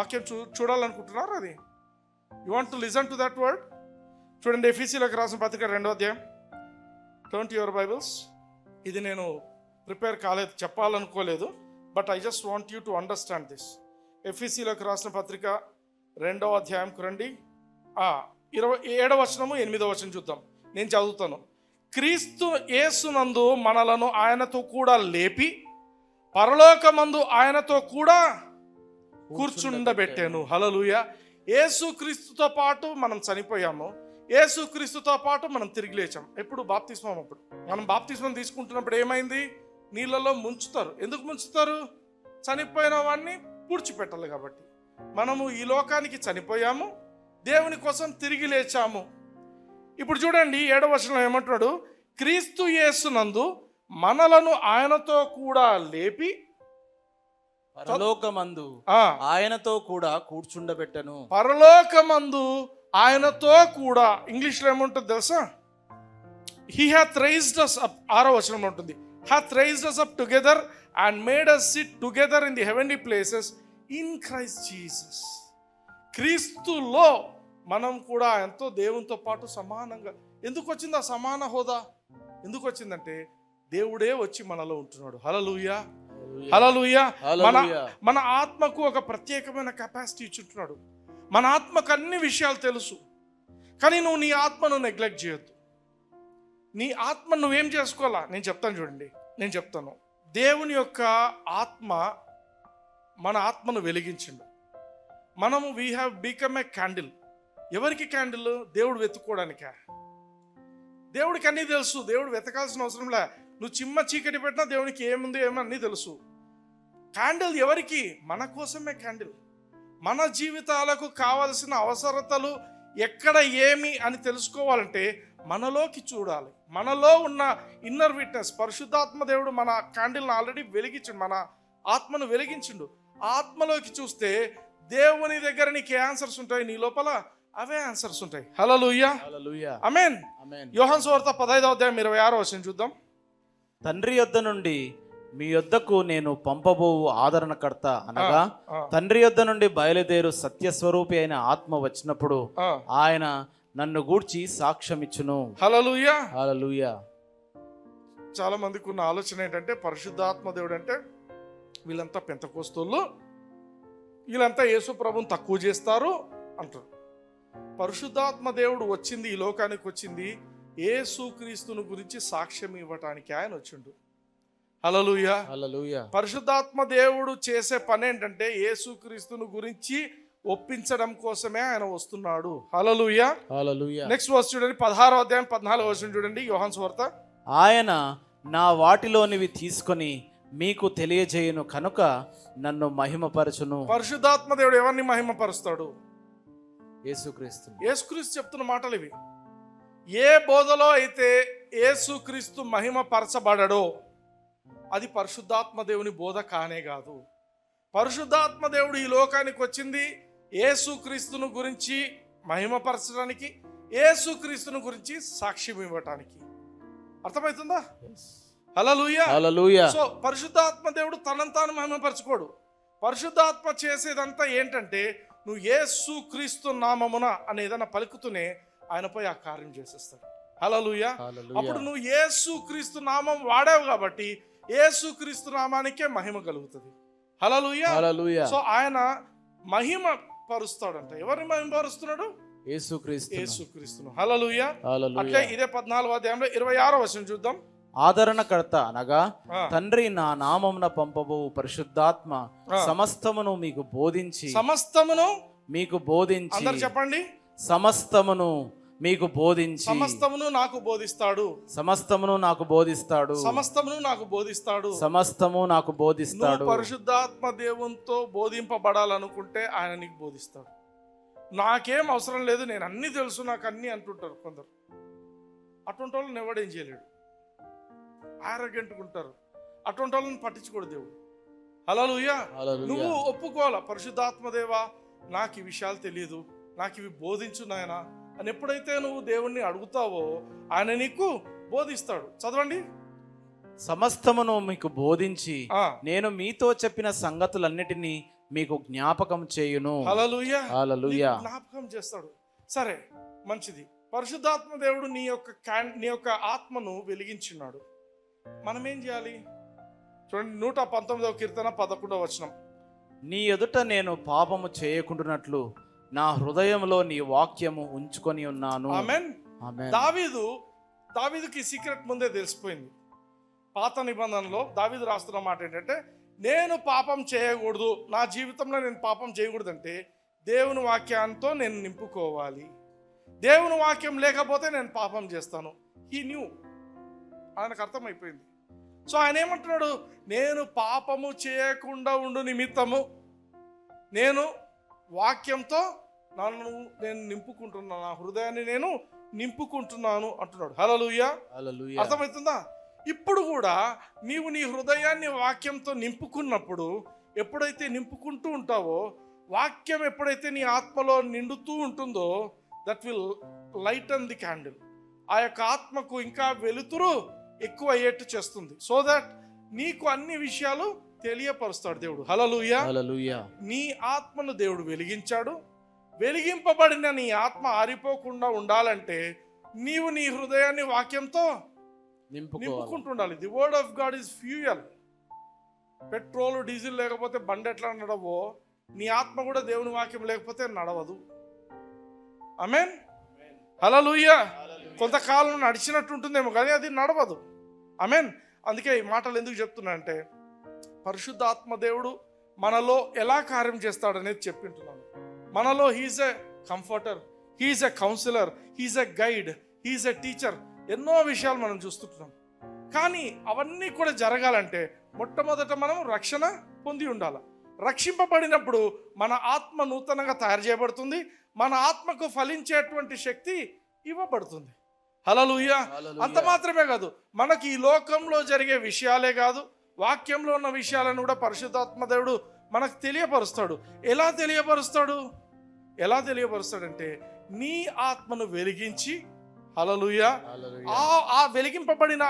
వాక్యం చూ చూడాలనుకుంటున్నారు అది. You want to listen to that word చూడండి ఎఫీసీలోకి రాసిన పత్రిక రెండో అధ్యాయం. టర్న్ టు యువర్ బైబిల్స్ ఇది నేను ప్రిపేర్ కాలేదు చెప్పాలనుకోలేదు but I just want you to understand this ఎఫీసీలోకి రాసిన పత్రిక రెండవ అధ్యాయంకు రండి. ఇరవై ఏడవ వచనము ఎనిమిదవ వచనం చూద్దాం. నేను చదువుతాను. క్రీస్తు యేసునందు మనలను ఆయనతో కూడా లేపి పరలోకమందు ఆయనతో కూడా కూర్చుండబెట్టాను. హలలుయ ఏసుక్రీస్తుతో పాటు మనం చనిపోయాము. ఏసుక్రీస్తుతో పాటు మనం తిరిగి లేచాం. ఎప్పుడు? బాప్తిస్మం అప్పుడు. మనం బాప్తిస్మం తీసుకుంటున్నప్పుడు ఏమైంది? నీళ్ళలో ముంచుతారు. ఎందుకు ముంచుతారు? చనిపోయిన వాడిని పూడ్చిపెట్టాలి కాబట్టి. మనము ఈ లోకానికి చనిపోయాము. దేవుని కోసం తిరిగి లేచాము. ఇప్పుడు చూడండి ఏడవ వచనంలో ఏమంటున్నాడు? క్రీస్తు యేసునందు మనలను ఆయనతో కూడా లేపి పరలోకమందు ఆయనతో కూడా కూర్చుండబెట్టను. పరలోకమందు ఆయనతో కూడా ఇంగ్లీష్లో ఏముంటుంది తెలుసా? He hath raised us up ఆరో వచనంలో ఉంటుంది. Hath raised us up together and made us sit together in the heavenly places in Christ Jesus క్రీస్తులో మనం కూడా ఎంతో దేవునితో పాటు సమానంగా ఎందుకు వచ్చింది ఆ సమాన హోదా? ఎందుకు వచ్చిందంటే దేవుడే వచ్చి మనలో ఉంటున్నాడు. హలలుయా హలలుయా మన. మన ఆత్మకు ఒక ప్రత్యేకమైన కెపాసిటీ ఇచ్చుంటున్నాడు. మన ఆత్మకు అన్ని విషయాలు తెలుసు. కానీ నువ్వు నీ ఆత్మను నెగ్లెక్ట్ చేయొద్దు. నీ ఆత్మ నువ్వేం చేసుకోవాలా? నేను చెప్తాను చూడండి. నేను చెప్తాను. దేవుని యొక్క ఆత్మ మన ఆత్మను వెలిగించిండు. మనము we have become a candle ఎవరికి క్యాండిల్ దేవుడు వెతుక్కోవడానికా? దేవుడికి అన్నీ తెలుసు. దేవుడు వెతకాల్సిన అవసరం లే. నువ్వు చిమ్మ చీకటి పెట్టినా దేవునికి ఏముంది ఏమో అన్నీ తెలుసు. క్యాండిల్ ఎవరికి? మన కోసమే క్యాండిల్. మన జీవితాలకు కావలసిన అవసరతలు ఎక్కడ ఏమి అని తెలుసుకోవాలంటే మనలోకి చూడాలి. మనలో ఉన్న ఇన్నర్ విట్నెస్ పరిశుద్ధాత్మ దేవుడు మన క్యాండిల్ని ఆల్రెడీ వెలిగించిండు మన ఆత్మను వెలిగించిండు. ఆత్మలోకి చూస్తే దేవుని దగ్గర నీకు ఏ ఆన్సర్స్ ఉంటాయి? నీ లోపల అవే ఆన్సర్స్ ఉంటాయి. హలో హల్లెలూయా. అమేన్. యోహన్ సువార్త పదహైదవ అధ్యాయం ఇరవై ఆరో వచ్చిన చూద్దాం. తండ్రి యొద్ద నుండి మీ యొద్దకు నేను పంపబోవు ఆదరణకర్త అనగా తండ్రి యొద్ద నుండి బయలుదేరు సత్యస్వరూపి అయిన ఆత్మ వచ్చినప్పుడు. ఆయన నన్ను గూర్చి సాక్ష్యమిచ్చును. చాలా మందికి ఉన్న ఆలోచన ఏంటంటే పరిశుద్ధాత్మ దేవుడు అంటే వీళ్ళంతా పెంతకోస్తులు వీళ్ళంతా యేసు ప్రభుని తక్కువ చేస్తారు అంటారు. పరిశుద్ధాత్మ దేవుడు వచ్చింది ఈ లోకానికి వచ్చింది యేసు క్రీస్తుని గురించి సాక్ష్యం ఇవ్వటానికి ఆయన వచ్చిండు. హలలుయ పరిశుద్ధాత్మ దేవుడు చేసే పని ఏంటంటే యేసు క్రీస్తుని గురించి ఒప్పించడం కోసమే ఆయన వస్తున్నాడు. హలలుయ హల్లెలూయా. నెక్స్ట్ వర్స్ చూడండి పదహారో అధ్యాయం పద్నాలుగు వర్షం చూడండి యోహాన్ స్వార్త. ఆయన నా వాటిలోనివి తీసుకొని మీకు తెలియజేయును కనుక నన్ను మహిమపరచును. పరిశుద్ధాత్మ దేవుడు ఎవరిని మహిమపరుస్తాడు? యేసుక్రీస్తు యేసుక్రీస్తు చెప్తున్న మాటలు ఇవి. ఏ బోధలో అయితే యేసుక్రీస్తు మహిమపరచబడడో అది పరిశుద్ధాత్మ దేవుని బోధ కానే కాదు. పరిశుద్ధాత్మ దేవుడు ఈ లోకానికి వచ్చింది యేసుక్రీస్తును గురించి మహిమపరచడానికి యేసుక్రీస్తును గురించి సాక్ష్యం ఇవ్వటానికి. అర్థమవుతుందా? హల్లెలూయా. హల్లెలూయా. సో పరిశుద్ధాత్మ దేవుడు తనను తాను మహిమపరచుకోడు. పరిశుద్ధాత్మ చేసేదంతా ఏంటంటే నువ్వు యేసు క్రీస్తు నామమున అని ఏదైనా పలుకుతూనే ఆయనపై ఆ కార్యం చేసేస్తాడు. హలలుయా హల్లెలూయా. అప్పుడు నువ్వు యేసు క్రీస్తు నామం వాడావు కాబట్టి యేసు క్రీస్తు నామానికే మహిమ కలుగుతుంది. హలలుయా సో ఆయన మహిమ పరుస్తాడంట. ఎవరిని మహిమ పరుస్తున్నాడు? యేసుక్రీస్తు యేసు క్రీస్తును. హలలుయా అట్లే ఇదే పద్నాలుగు అధ్యాయంలో ఇరవై ఆరో వచనం చూద్దాం. ఆదరణకర్త అనగా. తండ్రి నా నామమున పంపబో పరిశుద్ధాత్మ. సమస్తమును మీకు బోధించి సమస్తమును మీకు బోధించి చెప్పండి. సమస్తమును మీకు బోధించి సమస్తమును నాకు బోధిస్తాడు. సమస్తమును నాకు బోధిస్తాడు. సమస్తమును నాకు బోధిస్తాడు. సమస్తము నాకు బోధిస్తాడు. పరిశుద్ధాత్మ దేవునితో బోధింపబడాలనుకుంటే ఆయన నీకు బోధిస్తాడు. నాకేం అవసరం లేదు నేను అన్ని తెలుసు నాకు అన్ని అంటుంటారు కొందరు. అటువంటి వాళ్ళని ఎవడేం చేయలేడు. ఆరోగ్యంటుకుంటారు. అటువంటి వాళ్ళని పట్టించుకోడు దేవుడు. హల్లెలూయా. నువ్వు ఒప్పుకోవాలా పరిశుద్ధాత్మ దేవా నాకు ఈ విషయాలు తెలియదు నాకు ఇవి బోధించు నాయన. అని ఎప్పుడైతే నువ్వు దేవుణ్ణి అడుగుతావో ఆయన నీకు బోధిస్తాడు. చదవండి. సమస్తమును మీకు బోధించి నేను మీతో చెప్పిన సంగతులన్నిటినీ మీకు జ్ఞాపకం చేయును. జ్ఞాపకం చేస్తాడు. సరే మంచిది. పరిశుద్ధాత్మ దేవుడు నీ యొక్క క్యాన్ నీ యొక్క ఆత్మను వెలిగించున్నాడు. మనం ఏం చేయాలి? చూడండి నూట పంతొమ్మిదవ కీర్తన పదకొండవ వచనం. నీ ఎదుట నేను పాపము చేయకుండానట్లు నా హృదయంలో నీ వాక్యము ఉంచుకొని ఉన్నాను. దావీదు దావీదుకి సీక్రెట్ ముందే తెలిసిపోయింది. పాత నిబంధనలో దావీదు రాస్తున్న మాట ఏంటంటే నేను పాపం చేయకూడదు. నా జీవితంలో నేను పాపం చేయకూడదంటే దేవుని వాక్యంతో నేను నింపుకోవాలి. దేవుని వాక్యం లేకపోతే నేను పాపం చేస్తాను. ఈ న్యూ ఆయనకు అర్థమైపోయింది. సో ఆయన ఏమంటున్నాడు? నేను పాపము చేయకుండా ఉండు నిమిత్తము. నేను వాక్యంతో నన్ను నేను నింపుకుంటున్నాను నా హృదయాన్ని నేను నింపుకుంటున్నాను అంటున్నాడు. హల్లెలూయా. అర్థమవుతుందా? ఇప్పుడు కూడా నీవు నీ హృదయాన్ని వాక్యంతో నింపుకున్నప్పుడు ఎప్పుడైతే నింపుకుంటూ ఉంటావో వాక్యం ఎప్పుడైతే నీ ఆత్మలో నిండుతూ ఉంటుందో that will light on the candle ఆ యొక్క ఆత్మకు ఇంకా వెలుతురు ఎక్కువ అయ్యేట్టు చేస్తుంది. సో దట్ నీకు అన్ని విషయాలు తెలియపరుస్తాడు దేవుడు. హలలుయా. నీ ఆత్మను దేవుడు వెలిగించాడు. వెలిగింపబడిన నీ ఆత్మ ఆరిపోకుండా ఉండాలంటే నీవు నీ హృదయాన్ని వాక్యంతో నింపుకుంటుండాలి. The word of God is fuel petrol diesel లేకపోతే బండి ఎట్లా నడవో నీ ఆత్మ కూడా దేవుని వాక్యం లేకపోతే నడవదు. అమెన్ హలలుయ్య కొంతకాలం నడిచినట్టు ఉంటుందేమో కానీ అది నడవదు. అమెన్ అందుకే ఈ మాటలు ఎందుకు చెప్తున్నా అంటే పరిశుద్ధ ఆత్మ దేవుడు మనలో ఎలా కార్యం చేస్తాడనేది చెప్పింటున్నాను. మనలో he's a comforter he's a counsellor he's a guide he's a teacher ఎన్నో విషయాలు మనం చూస్తుంటున్నాం. కానీ అవన్నీ కూడా జరగాలంటే మొట్టమొదట మనం రక్షణ పొంది ఉండాలి. రక్షింపబడినప్పుడు మన ఆత్మ నూతనంగా తయారు చేయబడుతుంది. మన ఆత్మకు ఫలించేటువంటి శక్తి ఇవ్వబడుతుంది. హల్లెలూయా. అంత మాత్రమే కాదు మనకి ఈ లోకంలో జరిగే విషయాలే కాదు వాక్యంలో ఉన్న విషయాలను కూడా పరిశుద్ధాత్మ దేవుడు మనకు తెలియపరుస్తాడు. ఎలా తెలియపరుస్తాడు? ఎలా తెలియపరుస్తాడంటే నీ ఆత్మను వెలిగించి హలలుయా ఆ వెలిగింపబడిన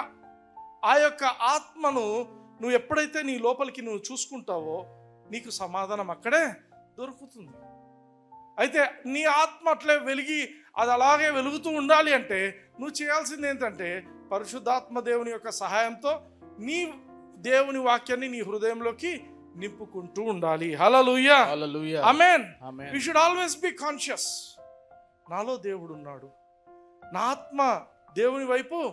ఆ యొక్క ఆత్మను నువ్వు ఎప్పుడైతే నీ లోపలికి నువ్వు చూసుకుంటావో నీకు సమాధానం అక్కడే దొరుకుతుంది. అయితే నీ ఆత్మ అట్లే వెలిగి అది అలాగే వెలుగుతూ ఉండాలి అంటే నువ్వు చేయాల్సింది ఏంటంటే పరిశుద్ధాత్మ దేవుని యొక్క సహాయంతో నీ దేవుని వాక్యాన్ని నీ హృదయంలోకి నింపుకుంటూ ఉండాలి. Amen. We should always be conscious నాలో దేవుడు ఉన్నాడు. నా ఆత్మ దేవుని వైపు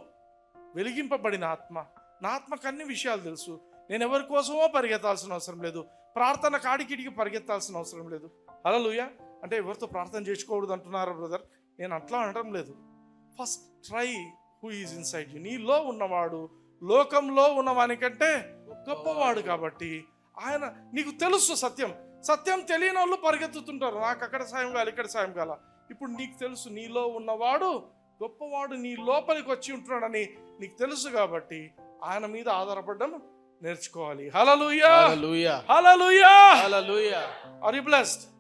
వెలిగింపబడిన ఆత్మ. నా ఆత్మకు అన్ని విషయాలు తెలుసు. నేను ఎవరి కోసమో పరిగెత్తాల్సిన అవసరం లేదు. ప్రార్థన కాడికిడికి పరిగెత్తాల్సిన అవసరం లేదు. హలోయ అంటే ఎవరితో ప్రార్థన చేసుకోకూడదు అంటున్నారా బ్రదర్? నేను అట్లా అనడం లేదు. First try who is inside you. నీలో ఉన్నవాడు లోకంలో ఉన్నవానికంటే గొప్పవాడు కాబట్టి ఆయన నీకు తెలుసు సత్యం. సత్యం తెలియని వాళ్ళు పరిగెత్తుతుంటారు. నాకు అక్కడ సాయం కావాలి ఇక్కడ సాయం కాల ఇప్పుడు నీకు తెలుసు నీలో ఉన్నవాడు గొప్పవాడు నీ లోపలికి వచ్చి ఉంటున్నాడని నీకు తెలుసు కాబట్టి ఆయన మీద ఆధారపడడం నేర్చుకోవాలి. Hallelujah hallelujah. Hallelujah hallelujah. Are you blessed